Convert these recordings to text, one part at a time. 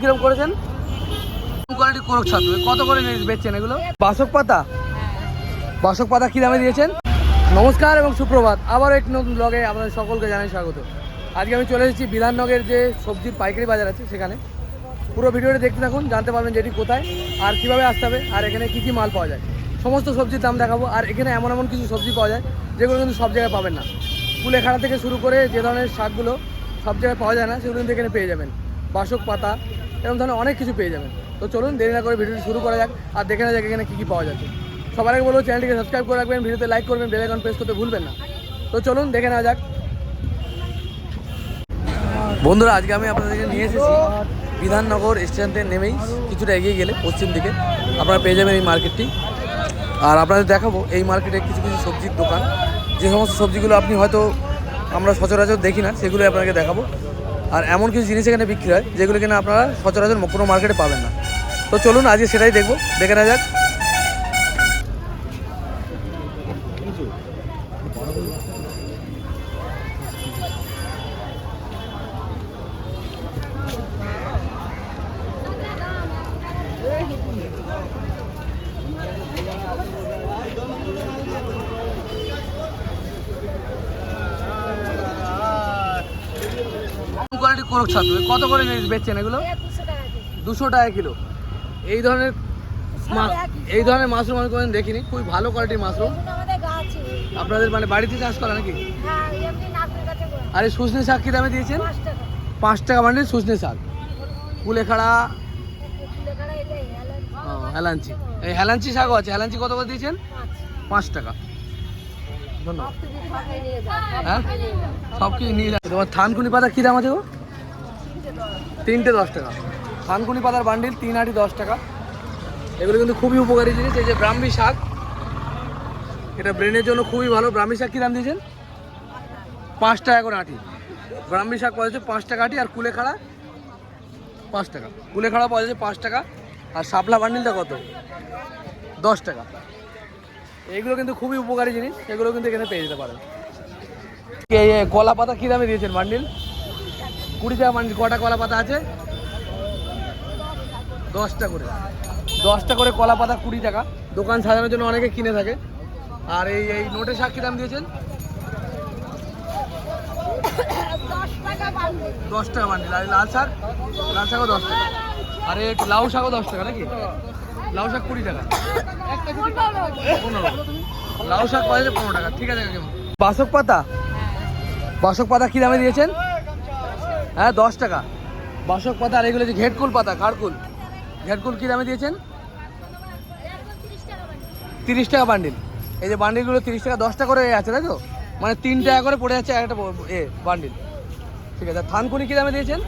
কীরকম করেছেন? কোয়ালিটি কোরক ছাত্র। কত করে বেচছেন এগুলো? বাসক পাতা? বাসক পাতা কি দামে দিয়েছেন? নমস্কার এবং সুপ্রভাত। আবার এক নতুন ব্লগে আপনাদের সকলকে জানাই স্বাগত। আজকে আমি চলে এসেছি বিধাননগরের যে সবজির পাইকারি বাজার আছে সেখানে। পুরো ভিডিওটা দেখতে থাকুন জানতে পারবেন যেটি কোথায় আর কীভাবে আসতে হবে আর এখানে কি কি মাল পাওয়া যায়। সমস্ত সবজির দাম দেখাবো আর এখানে এমন এমন কিছু সবজি পাওয়া যায় যেগুলো কিন্তু সব জায়গায় পাবেন না। কুলেখাড়া থেকে শুরু করে যে ধরনের শাকগুলো সব জায়গায় পাওয়া যায় না সেগুলো কিন্তু এখানে পেয়ে যাবেন। বাসক পাতা এরকম ধরনের অনেক কিছু পেয়ে যাবেন। তো চলুন, দেরি না করে ভিডিওটি শুরু করা যাক আর দেখে না যাক এখানে কী কী পাওয়া যাচ্ছে। সবার আগে বলব, চ্যানেলটিকে সাবস্ক্রাইব করে রাখবেন, ভিডিওতে লাইক করবেন, বেল আইকন প্রেস করতে ভুলবেন না। তো চলুন, দেখে নেওয়া যাক। বন্ধুরা, আজকে আমি আপনাদেরকে নিয়ে এসেছি বিধাননগর স্টেশন থেকে নেমেই কিছুটা এগিয়ে গেলে পশ্চিম দিকে। আপনারা পেয়ে যাবেন এই মার্কেটটি। আর আপনাদের দেখাবো, এই মার্কেটে কিছু কিছু সবজির দোকান। যে সমস্ত সবজিগুলো আপনি হয়তো আমরা সচরাচর দেখি না সেগুলো আপনাকে দেখাবো। আর এমন কিছু জিনিস এখানে বিক্রি হয় যেগুলো কিনা আপনারা সচরাচর কোনো মার্কেটে পাবেন না। তো চলুন, আজকে সেটাই দেখব। দেখে নেওয়া যাক কোয়ালিটি কোরক ছাত্র কত করে বেচছেন এগুলো? দুশো টাকা কিলো। এই ধরনের এই ধরনের মাশরুম আমি কোনোদিন দেখিনি। খুবই ভালো কোয়ালিটির মাশরুম। আপনাদের মানে বাড়িতে চাষ করা নাকি? আর সজনে শাক কী দামে দিয়েছেন? পাঁচ টাকা বান্ডিল সজনে শাক। কুলেখাড়া। হেলাঞ্চি। এই হেলাঞ্চি শাকও আছে। হেলাঞ্চি কত করে দিয়েছেন? পাঁচ টাকা। ধন্যবাদ। হ্যাঁ? সব কিছু নিয়ে যাচ্ছে তোমার থানকুনি পাতা কী দাম আছে গো? তিনটে দশ টাকা। থানকুনি পাতার বান্ডিল তিন আটি দশ টাকা। এগুলো কিন্তু খুবই উপকারী জিনিস। এই যে ব্রাহ্মী শাক, এটা ব্রেনের জন্য খুবই ভালো। ব্রাহ্মী শাক কী দাম দিয়েছেন? পাঁচ টাকা করে আটি। ব্রাহ্মী শাক পাওয়া যাচ্ছে পাঁচ টাকা আটি আর কুলেখাড়া পাঁচ টাকা। কুলেখাড়া পাওয়া যাচ্ছে পাঁচ টাকা। আর শাপলা বান্ডিলটা কত? দশ টাকা। এগুলো কিন্তু খুবই উপকারী জিনিস। এগুলো কিন্তু এখানে পেয়ে যেতে পারেন। কলা পাতা কী দামে দিয়েছেন বান্ডিল? কুড়ি টাকা বান্ডিল কটা কলা পাতা আছে? দশটা করে। দশটা করে কলা পাতা কুড়ি টাকা। দোকান সাজানোর জন্য অনেকে কিনে থাকে। আর এই এই নোটের শাক কী দাম দিয়েছেন? দশ টাকা বান্ডিল আর লাল শাক? লাল শাকও দশ টাকা। আর এই লাউ শাকও দশ টাকা নাকি? লাউ শাক কুড়ি টাকা। পনেরো। লাউ শাক পাওয়া যাচ্ছে পনেরো টাকা। ঠিক আছে বাসক পাতা? বাসক পাতা কী দামে দিয়েছেন? হ্যাঁ দশ টাকা। বাসক পাতা আর এগুলো যে ঘেটকুল পাতা খাড়কুল ঘেটকুল কী দামে দিয়েছেন? তিরিশ টাকা বান্ডিল। এই যে বান্ডিলগুলো তিরিশ টাকা দশটা করে আছে, তাই তো? মানে তিন টাকা করে পড়ে যাচ্ছে একটা এ বান্ডিল। ঠিক আছে, থানকুনি কী দামে দিয়েছেন?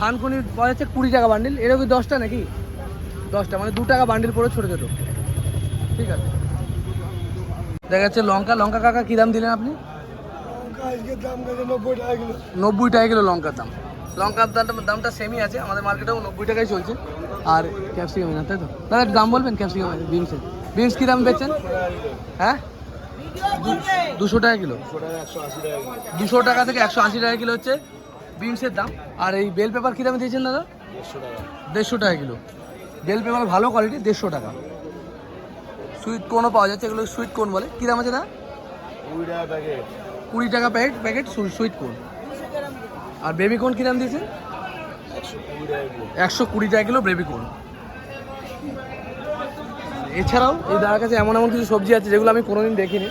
থানকুনি পাওয়া যাচ্ছে কুড়ি টাকা বান্ডিল। এরকম দশটা নাকি? দশটা মানে দু টাকা বান্ডিল পড়ে ছোটো ছোটো। ঠিক আছে। দেখা যাচ্ছে লঙ্কা লঙ্কা কাকা কী দাম দিলেন আপনি? নব্বই টাকা কিলো। লঙ্কার দাম। লঙ্কার দামটা দামটা সেমই আছে আমাদের মার্কেটেও নব্বই টাকাই চলছে। আর ক্যাপসিকাম না তাই তো? দাদা দাম বলবেন ক্যাপসিকাম বিনসের বিনস কী দাম বেচছেন? হ্যাঁ? দুশো টাকা কিলো। দুশো টাকা থেকে একশো আশি টাকা কিলো হচ্ছে বিনসের দাম। আর এই বেল পেপার কী দামে দিয়েছেন দাদা? দেড়শো টাকা কিলো। বেল পেপার ভালো কোয়ালিটি দেড়শো টাকা। সুইট কোনও পাওয়া যাচ্ছে এগুলো সুইট কোন বলে। কী দাম আছে দাদা? কুড়ি টাকা প্যাকেট প্যাকেট সুইট কোন? আর বেবি কোন কী দাম দিয়েছে? একশো কুড়ি টাকা কিলো বেবি কোন। এছাড়াও এই দাদার কাছে এমন এমন কিছু সবজি আছে যেগুলো আমি কোনোদিন দেখিনি।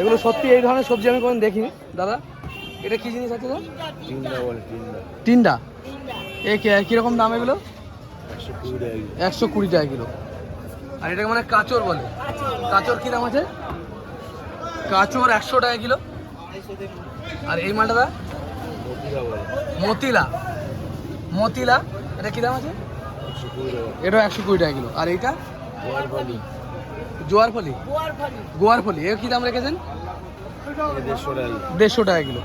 এগুলো সত্যি এই ধরনের সবজি আমি কোনোদিন দেখিনি। দাদা এটা কি জিনিস আছে তিনটা এ কীরকম দাম এগুলো? একশো কুড়ি টাকা কিলো। আর এটাকে মানে কাচর বলে। কাচর কী দাম আছে? কাচর একশো টাকা কিলো। আর এই মালটা মতিলা। মতিলা? এটা কী দাম আছে? এটা একশো কুড়ি টাকা কিলো। আর এইটা? জোয়ার ফলি গোয়ার ফলি এর কী দাম রেখেছেন? দেড়শো টাকা কিলো।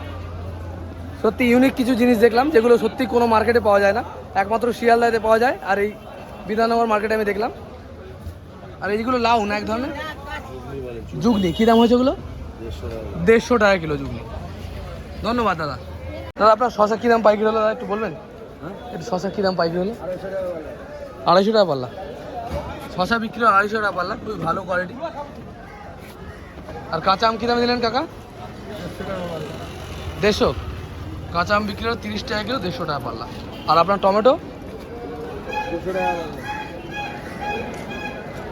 সত্যি ইউনিক কিছু জিনিস দেখলাম, যেগুলো সত্যি কোনো মার্কেটে পাওয়া যায় না। একমাত্র শিয়ালদাতে পাওয়া যায়, আর এই বিধাননগর মার্কেটে আমি দেখলাম। আর এইগুলো লাউ না এক ধরনের? জুগনি। কী দাম হয়েছে ওগুলো? দেড়শো টাকা কিলো জুগনি ধন্যবাদ দাদা। দাদা আপনার শশা কী দাম পাইকারি হলো? দাদা একটু বলবেন? একটু শশা কী দাম পাইকারি হলো? আড়াইশো টাকা পাল্লা। শশা বিক্রি হয় আড়াইশো টাকা পাল্লা খুবই ভালো কোয়ালিটি আর কাঁচা আম কী দামে দিলেন কাকা? দেড়শো। কাঁচা আম বিক্রি হয় তিরিশ টাকা কিলো দেড়শো টাকা পাল্লা। আর আপনার টমেটো?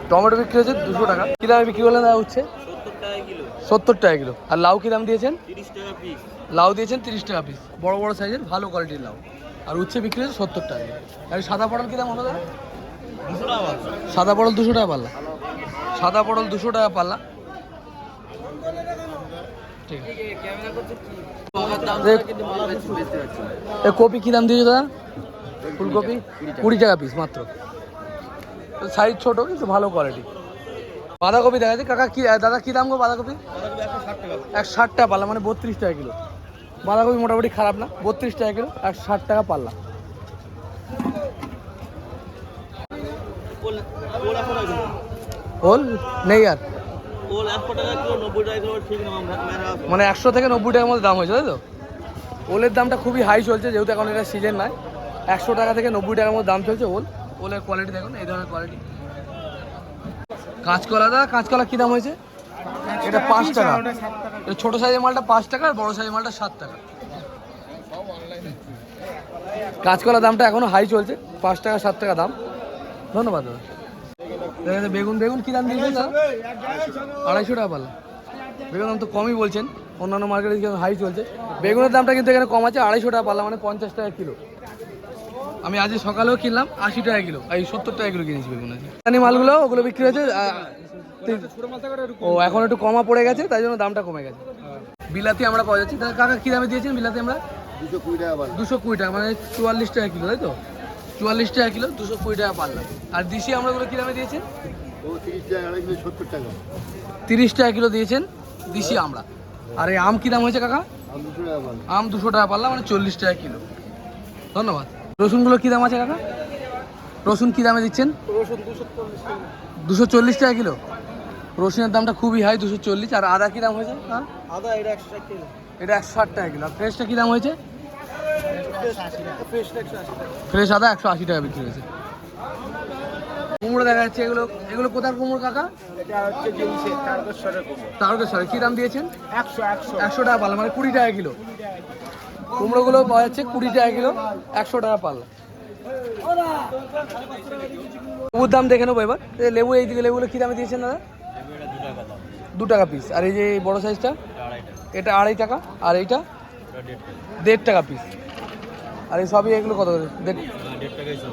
টমেটো বিক্রি হচ্ছে দুশো টাকা। কী দামে বিক্রি করলেন দাদা হচ্ছে সত্তর টাকা কিলো। আর লাউ কী দাম দিয়েছেন? লাউ দিয়েছেন তিরিশ টাকা পিস বড় বড় সাইজের ভালো কোয়ালিটির লাউ। আর উচ্ছে বিক্রি হচ্ছে সত্তর টাকা কিলো। আর সাদা পটল কী দাম হলো দাদা? সাদা পটল দুশো টাকা পাল্লা। সাদা পটল দুশো টাকা পাল্লা। ঠিক আছে। কপি কী দাম দিয়েছ দাদা? ফুলকপি? কুড়ি টাকা পিস মাত্র। সাইজ ছোট কিন্তু ভালো কোয়ালিটি বাঁধাকপি দেখা যাচ্ছে কাকা, কি দাদা, কী দাম গো বাঁধাকপি? এক ষাট টাকা পাল্লা মানে বত্রিশ টাকা কিলো। বাঁধাকপি মোটামুটি খারাপ না, বত্রিশ টাকা কিলো এক ষাট টাকা পাল্লা। ওল নেই আর। মানে একশো থেকে নব্বই টাকার মধ্যে দাম হয়েছে, তাই তো? ওলের দামটা খুবই হাই চলছে, যেহেতু এখন এটা সিজন নয়। একশো টাকা থেকে নব্বই টাকার মধ্যে দাম চলছে ওল। ওলের কোয়ালিটি দেখুন, এই ধরনের কোয়ালিটি কাঁচকলা দা কাঁচকলা কী দাম হয়েছে? এটা পাঁচ টাকা। এটা ছোটো সাইজের মালটা পাঁচ টাকা আর বড়ো সাইজের মালটা সাত টাকা। কাঁচকলা দামটা এখনও হাই চলছে পাঁচ টাকা সাত টাকা দাম। ধন্যবাদ দাদা। বেগুন বেগুন কী দাম দিয়েছেন দাদা? আড়াইশো টাকা পাল্লা। বেগুন দাম তো কমই বলছেন অন্যান্য মার্কেটে হাই চলছে। বেগুনের দামটা কিন্তু এখানে কম আছে আড়াইশো টাকা পাল্লা মানে পঞ্চাশ টাকা কিলো। আমি আজ সকালেও কিনলাম আশি টাকা কিলো এই সত্তর টাকা কিলো কিনেছি বেগুন আছে জানি মালগুলো ওগুলো বিক্রি হয়েছে ও এখন একটু কমা পড়ে গেছে তাই জন্য দামটা কমে গেছে। বিলাতি আমরা পাওয়া যাচ্ছে। তাহলে কাকা কী দামে দিয়েছেন বিলাতি আমরা? দুশো কুড়ি টাকা মানে চুয়াল্লিশ টাকা কিলো তাই তো? চুয়াল্লিশ টাকা কিলো দুশো কুড়ি টাকা পারলাম। আর দিশি আমরা ওগুলো কী দামে দিয়েছেন? ও তিরিশ টাকা কিলো সত্তর টাকা। তিরিশ টাকা কিলো দিয়েছেন দিশি আমরা। আর এই আম কী দাম হয়েছে কাকা? আম দুশো টাকা পারলাম মানে চল্লিশ টাকা কিলো। ধন্যবাদ। রসুনগুলো কী দাম আছে কাকা? রসুন কী দামে দিচ্ছেন? দুশো চল্লিশ টাকা কিলো। রসুনের দামটা খুবই হাই দুশো চল্লিশ। আর আদা কী দাম হয়েছে? হ্যাঁ? আদা এটা একশো টাকা কিলো। এটা একশো ষাট টাকা কিলো। আর ফ্রেশটা কী দাম হয়েছে? ফ্রেশ আদা একশো আশি টাকা বিক্রি হয়েছে। কুমড়ো দেখা যাচ্ছে এগুলো এগুলো কোথার কুমড়ো কাকা? তারকেশ্বরের কী দাম দিয়েছেন? একশো একশো। একশো টাকা পাল্লা মানে কুড়ি টাকা কিলো। কুমড়োগুলো পাওয়া যাচ্ছে কুড়ি টাকা কিলো, একশো টাকা পাল্লা লেবুর দাম দেখে নেব এবার। লেবু এই এইদিকে লেবুগুলো কী দামে দিয়েছেন দাদা? দু টাকা পিস আর এই যে বড় সাইজটা এটা আড়াই টাকা, আর এইটা? দেড় টাকা পিস আর এই সবই এগুলো কত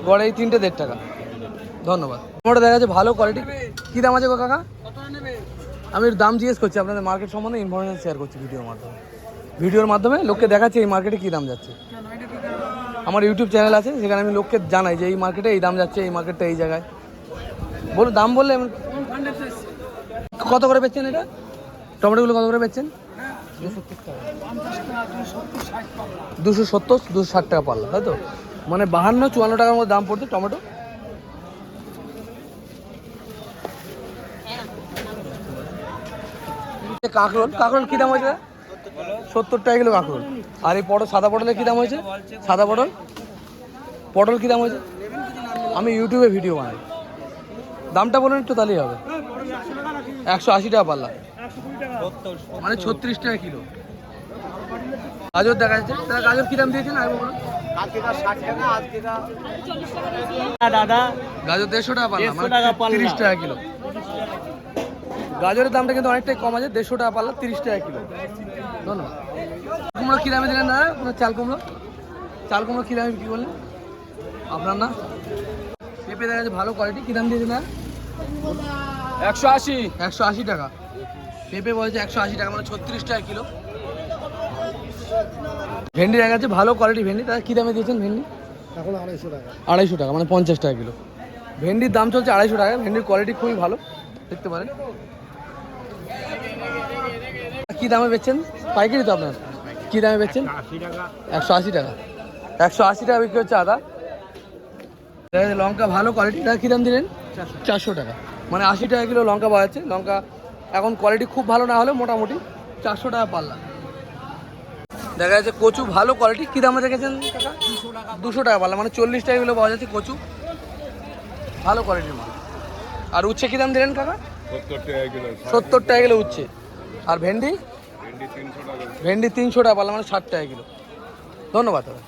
গড়ে এই তিনটে দেড় টাকা। ধন্যবাদ। টমেটো দেখা যাচ্ছে ভালো কোয়ালিটি কী দাম আছে গো কাকা? আমি দাম জিজ্ঞেস করছি, আপনাদের মার্কেট সম্বন্ধে ইনফরমেশন শেয়ার করছি ভিডিওর মাধ্যমে। ভিডিওর মাধ্যমে লোককে দেখাচ্ছি এই মার্কেটে কী দাম যাচ্ছে। আমার ইউটিউব চ্যানেল আছে, সেখানে আমি লোককে জানাই যে এই মার্কেটে এই দাম যাচ্ছে, এই মার্কেটটা এই জায়গায়। বলুন, দাম বললে কত করে বেচছেন এটা? টমেটোগুলো কত করে বেচছেন? দুশো সত্তর, দুশো ষাট টাকা পাল্লা, তাই তো? মানে বাহান্ন, চুয়ান্ন টাকার মধ্যে দাম পড়ছে টমেটো। কাঁকরোল কাঁকরোল কী দাম হয়েছে? সত্তর টাকা কিলো কাঁকরোল। আর এই পটল সাদা পটলের কী দাম হয়েছে? সাদা পটল? পটল কী দাম হয়েছে? আমি ইউটিউবে ভিডিও বানাই। দামটা বলুন একটু তাহলেই হবে। একশো আশি টাকা পাল্লা। মানে ছত্রিশ টাকা কিলো। গাজর দেখা যাচ্ছে। দাদা গাজর কী দাম দিয়েছেন? আর বলুন। গাজর দেড়শো মানে টাকা পাল্লা। তিরিশ টাকা কিলো। গাজরের দামটা কিন্তু অনেকটাই কম আছে দেড়শো টাকা পাল্লা তিরিশ টাকা কিলো। ধন্যবাদ। কুমড়ো কী দামে দিলেন দাদা? আপনার চাল কুমড়ো? চাল কুমড়ো কী দামে বিক্রি করলেন? আপনার না পেঁপে দেখা যাচ্ছে ভালো কোয়ালিটি কী দাম দিয়েছেন না একশো আশি। একশো আশি টাকা। পেঁপে বলছে একশো আশি টাকা মানে ছত্রিশ টাকা কিলো। ভেন্ডি দেখা যাচ্ছে ভালো কোয়ালিটি ভেন্ডি। তাহলে কী দামে দিয়েছেন ভেন্ডি? এখন আড়াইশো টাকা। আড়াইশো টাকা মানে পঞ্চাশ টাকা কিলো। ভেন্ডির দাম চলছে আড়াইশো টাকা ভেন্ডির কোয়ালিটি খুবই ভালো। দেখতে পারেন। কী দামে বেচছেন? পাইকারি তো আপনার। কী দামে বেচছেন? একশো আশি টাকা। একশো আশি টাকা বিক্রি হচ্ছে আদা। দেখা যাচ্ছে লঙ্কা ভালো কোয়ালিটি তাহলে কী দাম দিলেন? চারশো টাকা। মানে আশি টাকা কিলো লঙ্কা পাওয়া যাচ্ছে। লঙ্কা এখন কোয়ালিটি খুব ভালো না হলেও মোটামুটি চারশো টাকা পাল্লা। দেখা যাচ্ছে কচু ভালো কোয়ালিটি কী দামে রেখেছেন কাকা? দুশো টাকা পাল্লা। মানে চল্লিশ টাকা কিলো পাওয়া যাচ্ছে কচু। ভালো কোয়ালিটির মাল। আর উচ্ছে কী দাম দিলেন কাকা? সত্তর টাকা কিলো উচ্ছে। আর ভেন্ডি? ভেন্ডি তিনশো টাকা। ভেন্ডি তিনশো টাকা পাল্লা মানে ষাট টাকা কিলো। ধন্যবাদ দাদা।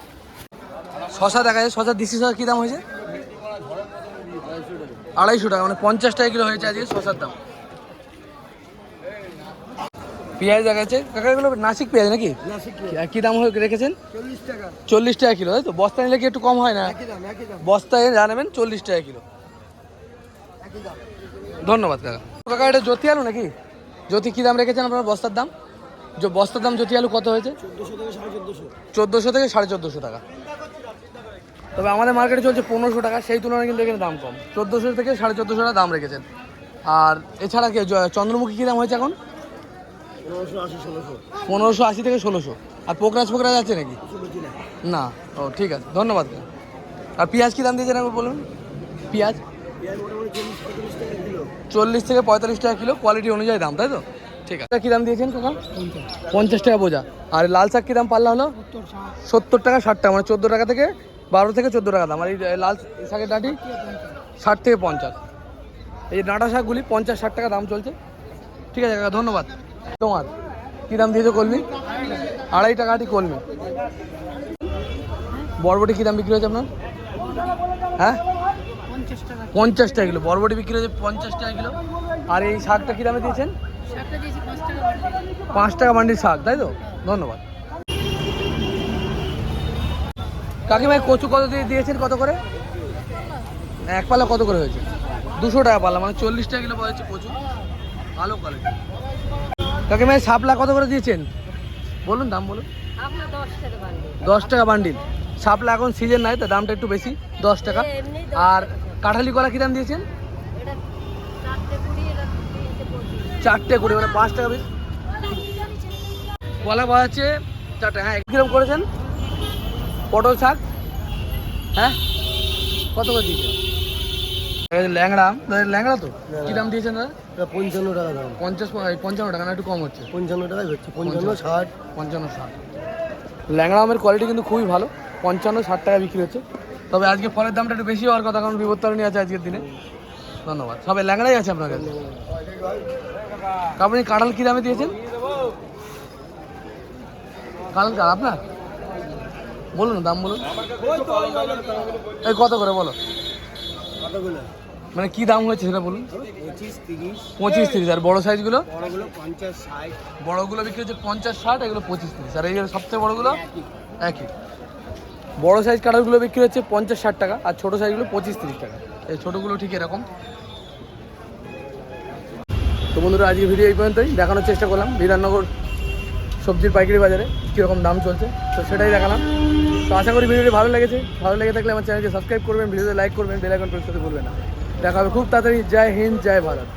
শশা দেখা যায় শশা দিশি শশা কী দাম হয়েছে? আড়াইশো টাকা মানে পঞ্চাশ টাকা কিলো হয়েছে আজকে শশার দাম। পেঁয়াজ দেখা যাচ্ছে। কাকা এগুলো নাসিক পেঁয়াজ নাকি? কি- কি দাম হয়ে রেখেছেন? চল্লিশ টাকা। কিলো তাই তো? বস্তা নিলে কি একটু কম হয় না? বস্তায় জানাবেন চল্লিশ টাকা কিলো। ধন্যবাদ কাকা। কাকা এটা জ্যোতি আলু নাকি? জ্যোতি, কী দাম রেখেছেন আপনার বস্তার দাম? বস্তার দাম জ্যোতি আলু কত হয়েছে? চোদ্দোশো থেকে সাড়ে চোদ্দোশো টাকা। তবে আমাদের মার্কেটে চলছে পনেরোশো টাকা, সেই তুলনায় কিন্তু এখানে দাম কম। চোদ্দোশো থেকে সাড়ে চোদ্দোশো টাকা দাম রেখেছেন। আর এছাড়া কি চন্দ্রমুখী কী দাম হয়েছে এখন? পনেরোশো আশি থেকে ষোলোশো। আর পোকরাজ ফোকরাজ আছে নাকি? না, ও, ঠিক আছে, ধন্যবাদ। আর পেঁয়াজ কী দাম দিয়েছেন একবার বলুন? পেঁয়াজ? চল্লিশ থেকে পঁয়তাল্লিশ টাকা কিলো কোয়ালিটি অনুযায়ী দাম, তাই তো? ঠিক আছে। কী দাম দিয়েছেন কাকা? পঞ্চাশ টাকা বোঝা। আর লাল শাক কী দাম পাল্লা হলো? সত্তর টাকা, ষাট টাকা মানে চোদ্দ টাকা থেকে বারো থেকে চোদ্দ টাকা দাম। আর এই লাল শাকের ডাঁটি? ষাট থেকে পঞ্চাশ। এই ডাঁটা শাকগুলি, পঞ্চাশ, ষাট টাকা দাম চলছে। ঠিক আছে কাকা, ধন্যবাদ। তোমার, কী দাম দিয়েছ কলমি? আড়াই টাকা আটি কলমি। বরবটি কী দাম বিক্রি হয়েছে আপনার? হ্যাঁ? পঞ্চাশ টাকা কিলো বরবটি বিক্রি হয়েছে পঞ্চাশ টাকা কিলো। আর এই শাকটা কী দামে দিয়েছেন? পাঁচ টাকা মান্ডির শাক তাই তো? ধন্যবাদ। কাকিমা এই কচু কত দিয়ে দিয়েছেন কত করে? এক পালা কত করে হয়েছে? দুশো টাকা পালা মানে চল্লিশ টাকা কিলো পাওয়া যাচ্ছে কচু। ভালো কোয়ালিটি কাকিমা এই শাপলা কত করে দিয়েছেন? বলুন দাম বলুন। দশ টাকা বাড়বে দশ টাকা বান্ডিল। সাপলা এখন সিজন নাই তো দামটা একটু বেশি দশ টাকা। আর কাঁঠালি কলা কী দাম দিয়েছেন? চারটে কুড়ি মানে পাঁচ টাকা পিস কলা পাওয়া যাচ্ছে চারটে হ্যাঁ কীরকম করেছেন? পটল শাক হ্যাঁ? কত করে দিয়েছেন? ল্যাংড়া ল্যাংড়া তো? কী দাম দিয়েছেন দাদা? পঞ্চান্ন টাকা দাম। পঞ্চাশ পঞ্চান্ন টাকা না একটু কম হচ্ছে। পঞ্চান্ন টাকাই হচ্ছে পঞ্চান্ন ষাট। পঞ্চান্ন ষাট। ল্যাংড়া আমের কোয়ালিটি কিন্তু খুবই ভালো। পঞ্চান্ন ষাট টাকা বিক্রি হচ্ছে। তবে আজকে ফলের দামটা একটু বেশি হওয়ার কথা, কারণ বিপত্তারণী আছে আজকের দিনে। ধন্যবাদ। সবাই ল্যাংড়াই আছে আপনার কাছে? আপনি কাঁঠাল কী দামে দিয়েছেন? কাঁঠাল কার? আপনার? বলুন, দাম বলুন। এই কত করে বলো? মানে কি দাম হয়েছে সেটা বলুন। পঁচিশ তিরিশ, আর বড় সাইজগুলো? বড়গুলো বিক্রি হচ্ছে পঞ্চাশ ষাট, এগুলো পঁচিশ তিরিশ, আর এই সবচেয়ে বড়গুলো? একই। বড় সাইজ কাঁঠালগুলো বিক্রি হচ্ছে পঞ্চাশ ষাট টাকা, আর ছোটো সাইজগুলো পঁচিশ তিরিশ টাকা। এই ছোটোগুলো ঠিক এরকম। তো বন্ধুরা আজকে ভিডিও এই পর্যন্তই। দেখানোর চেষ্টা করলাম বিধাননগর সবজির পাইকারি বাজারে কীরকম দাম চলছে। তো সেটাই দেখালাম। তো আশা করি ভিডিওটি ভালো লেগেছে। ভালো লেগে থাকলে আমার চ্যানেলকে সাবস্ক্রাইব করবেন ভিডিওতে লাইক করবেন বেল আইকন প্রেস করতে ভুলবেন না। দেখা হবে খুব তাড়াতাড়ি। জয় হিন্দ, জয় ভারত।